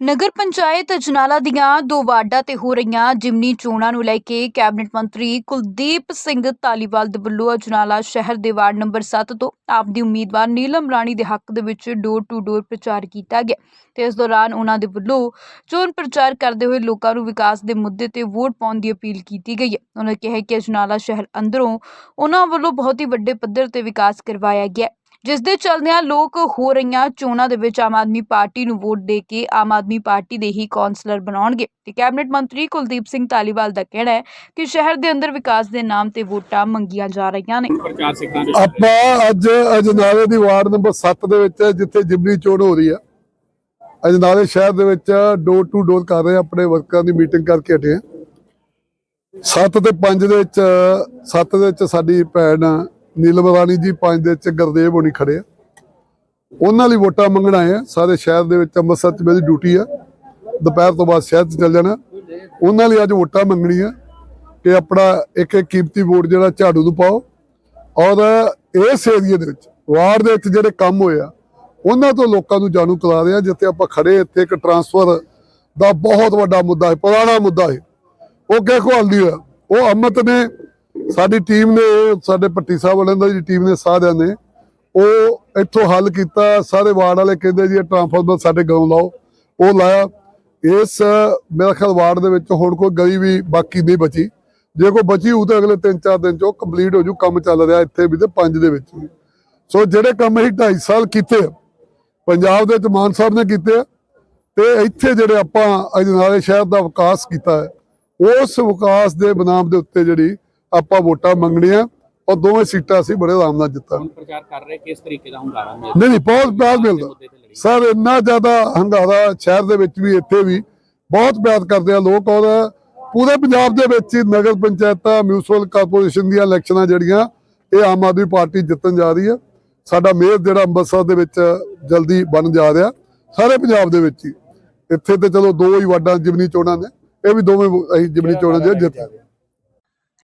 ਨਗਰ ਪੰਚਾਇਤ ਅਜਨਾਲਾ ਦੀਆਂ ਦੋ ਵਾਰਡਾਂ ਤੇ ਹੋ ਰਹੀਆਂ ਜਿਮਨੀ ਚੋਣਾਂ ਨੂੰ ਲੈ ਕੇ ਕੈਬਨਿਟ ਮੰਤਰੀ ਕੁਲਦੀਪ ਸਿੰਘ ਧਾਲੀਵਾਲ ਦੇ ਵੱਲੋਂ ਅਜਨਾਲਾ ਸ਼ਹਿਰ ਦੇ ਵਾਰਡ ਨੰਬਰ 7 ਤੋਂ ਆਪ ਦੀ ਉਮੀਦਵਾਰ ਨੀਲਮ ਰਾਣੀ ਦੇ ਹੱਕ ਦੇ ਵਿੱਚ ਡੋਰ ਟੂ ਡੋਰ ਪ੍ਰਚਾਰ ਕੀਤਾ ਗਿਆ ਤੇ ਇਸ ਦੌਰਾਨ ਉਹਨਾਂ ਦੇ ਵੱਲੋਂ ਚੋਣ ਪ੍ਰਚਾਰ ਕਰਦੇ ਹੋਏ ਲੋਕਾਂ ਨੂੰ ਵਿਕਾਸ ਦੇ ਮੁੱਦੇ ਤੇ ਵੋਟ ਪਾਉਣ ਦੀ ਅਪੀਲ ਕੀਤੀ ਗਈ ਹੈ। ਉਹਨਾਂ ਕਿਹਾ ਕਿ ਅਜਨਾਲਾ ਸ਼ਹਿਰ ਅੰਦਰੋਂ ਉਹਨਾਂ ਵੱਲੋਂ ਬਹੁਤ ਹੀ ਵੱਡੇ ਪੱਧਰ ਤੇ ਵਿਕਾਸ ਕਰਵਾਇਆ ਗਿਆ ਜਿਸ ਦੇ ਚਲਦਿਆਂ ਲੋਕ ਹੋ ਰਹੀਆਂ ਚੋਣਾਂ ਦੇ ਵਿੱਚ ਆਮ ਆਦਮੀ ਪਾਰਟੀ ਨੂੰ ਵੋਟ ਦੇ ਕੇ ਆਮ ਆਦਮੀ ਪਾਰਟੀ ਦੇ ਹੀ ਕੌਂਸਲਰ ਬਣਾਉਣਗੇ। ਤੇ ਕੈਬਨਿਟ ਮੰਤਰੀ ਕੁਲਦੀਪ ਸਿੰਘ ਧਾਲੀਵਾਲ ਦਾ ਕਹਿਣਾ ਹੈ ਕਿ ਸ਼ਹਿਰ ਦੇ ਅੰਦਰ ਵਿਕਾਸ ਦੇ ਨਾਮ ਤੇ ਵੋਟਾਂ ਮੰਗੀਆਂ ਜਾ ਰਹੀਆਂ ਨੇ। ਆਪਾਂ ਅੱਜ ਅਜਨਾਲੇ ਦੀ ਵਾਰਡ ਨੰਬਰ 7 ਦੇ ਵਿੱਚ ਜਿੱਥੇ ਜਿਮਨੀ ਚੋਣ ਹੋ ਰਹੀ ਆ ਅਜਨਾਲੇ ਸ਼ਹਿਰ ਦੇ ਵਿੱਚ ਡੋਰ ਟੂ ਡੋਰ ਕਰ ਰਹੇ ਆਪਣੇ ਵਰਕਰਾਂ ਦੀ ਮੀਟਿੰਗ ਕਰਕੇ ਹਟੇ ਆ। 7 ਤੇ 5 ਦੇ ਵਿੱਚ 7 ਦੇ ਵਿੱਚ ਸਾਡੀ ਭੈਣ ਨੀਲਮ ਰਾਣੀ ਜੀ 5 ਦੇ ਵਿੱਚ ਗੁਰਦੇਵ ਹੋਣੀ ਖੜੇ ਆ। ਉਹਨਾਂ ਲਈ ਵੋਟਾਂ ਮੰਗਣ ਆਏ ਆ। ਸਾਰੇ ਸ਼ਹਿਰ ਦੇ ਵਿੱਚ ਅੰਮ੍ਰਿਤਸਰ ਚ ਮੇਰੀ ਡਿਊਟੀ ਆ। ਦੁਪਹਿਰ ਤੋਂ ਬਾਅਦ ਸ਼ਹਿਰ ਚ ਚੱਲ ਜਾਣਾ। ਉਹਨਾਂ ਲਈ ਅੱਜ ਵੋਟਾਂ ਮੰਗਣੀਆਂ ਕਿ ਆਪਣਾ ਇੱਕ ਇੱਕ ਕੀਮਤੀ ਵੋਟ ਜਿਹੜਾ ਝਾੜੂ ਨੂੰ ਪਾਓ। ਔਰ ਇਸ ਏਰੀਏ ਦੇ ਵਿੱਚ, ਵਾਰਡ ਦੇ ਵਿੱਚ ਜਿਹੜੇ ਕੰਮ ਹੋਏ ਆ, ਉਹਨਾਂ ਤੋਂ ਲੋਕਾਂ ਨੂੰ ਜਾਣੂ ਕਰਾ ਰਹੇ ਆ, ਜਿੱਥੇ ਆਪਾਂ ਖੜੇ ਇੱਥੇ ਇੱਕ ਟਰਾਂਸਫਰ ਦਾ ਬਹੁਤ ਵੱਡਾ ਮੁੱਦਾ ਹੈ, ਪੁਰਾਣਾ ਮੁੱਦਾ ਹੈ। ਉਹ ਕਿਹ ਕੋਲ ਨਹੀਂ ਹੋਇਆ। ਉਹ ਅਮਤ ਨੇ ਸਾਡੀ ਟੀਮ ਨੇ ਸਾਡੇ ਪੱਟੀ ਸਾਹਿਬ ਵਾਲਿਆਂ ਦੀ ਟੀਮ ਨੇ ਸਾਰਿਆਂ ਨੇ ਉਹ ਇੱਥੋਂ ਹੱਲ ਕੀਤਾ। ਸਾਰੇ ਵਾਰਡ ਵਾਲੇ ਕਹਿੰਦੇ ਜੀ ਇਹ ਸਾਡੇ ਗਾਉਂ ਲਾਓ। ਉਹ ਲਾਇਆ। ਇਸ ਮੇਰਾ ਖਿਆਲ ਵਾਰਡ ਦੇ ਵਿੱਚ ਹੁਣ ਕੋਈ ਗਲੀ ਵੀ ਬਾਕੀ ਨਹੀਂ ਬਚੀ। ਜੇ ਕੋਈ ਬਚੀ ਉਹ ਤਾਂ ਅਗਲੇ 3-4 ਦਿਨ ਚ ਕੰਪਲੀਟ ਹੋ ਜੂ ਕੰਮ ਚੱਲ ਰਿਹਾ ਇੱਥੇ ਵੀ ਤੇ ਪੰਜ ਦੇ ਵਿੱਚ ਵੀ। ਸੋ ਜਿਹੜੇ ਕੰਮ ਅਸੀਂ 2.5 ਸਾਲ ਕੀਤੇ ਪੰਜਾਬ ਦੇ ਵਿੱਚ ਮਾਨ ਸਾਹਿਬ ਨੇ ਕੀਤੇ ਆ, ਤੇ ਇੱਥੇ ਜਿਹੜੇ ਆਪਾਂ ਅਜਨਾਲੇ ਸ਼ਹਿਰ ਦਾ ਵਿਕਾਸ ਕੀਤਾ ਹੈ ਉਸ ਵਿਕਾਸ ਦੇ ਬਨਾਮ ਦੇ ਉੱਤੇ ਜਿਹੜੀ ਆਪਾਂ ਵੋਟਾਂ ਮੰਗਣੀਆਂ ਔਰ ਦੋਵੇਂ ਸੀਟਾਂ ਅਸੀਂ ਬੜੇ ਆਰਾਮ ਨਾਲ ਜਿੱਤਾਂਗੇ। ਹੁਣ ਪ੍ਰਚਾਰ ਕਰ ਰਹੇ ਕਿਸ ਤਰੀਕੇ ਦਾ ਹੁੰਗਾਰਾ ਮਿਲ ਨਹੀਂ ਨਹੀਂ ਬਹੁਤ ਪਿਆਰ ਮਿਲਦਾ। ਸਰ ਇੰਨਾ ਜ਼ਿਆਦਾ ਹੰਗਾਰਾ ਸ਼ਹਿਰ ਦੇ ਵਿੱਚ ਵੀ ਇੱਥੇ ਵੀ ਬਹੁਤ ਪਿਆਰ ਕਰਦੇ ਆ ਲੋਕ। ਔਰ ਪੂਰੇ ਪੰਜਾਬ ਦੇ ਵਿੱਚ ਹੀ ਨਗਰ ਪੰਚਾਇਤਾਂ ਮਿਊਨਿਸਪਲ ਕਾਰਪੋਰੇਸ਼ਨ ਦੀਆਂ ਇਲੈਕਸ਼ਨਾਂ ਜਿਹੜੀਆਂ ਇਹ ਆਮ ਆਦਮੀ ਪਾਰਟੀ ਜਿੱਤਣ ਜਾ ਰਹੀ ਹੈ। ਸਾਡਾ ਮੇਅਰ ਜਿਹੜਾ ਅੰਮ੍ਰਿਤਸਰ ਦੇ ਵਿੱਚ ਜਲਦੀ ਬਣ ਜਾ ਰਿਹਾ ਸਾਰੇ ਪੰਜਾਬ ਦੇ ਵਿੱਚ ਹੀ। ਇੱਥੇ ਤੇ ਚਲੋ ਦੋ ਹੀ ਵਾਰਡਾਂ ਜਿਮਨੀ ਚੋਣਾਂ ਨੇ ਇਹ ਵੀ ਦੋਵੇਂ ਅਸੀਂ ਜਿਮਨੀ ਚੋਣਾਂ ਦੇ ਜਿੱਤ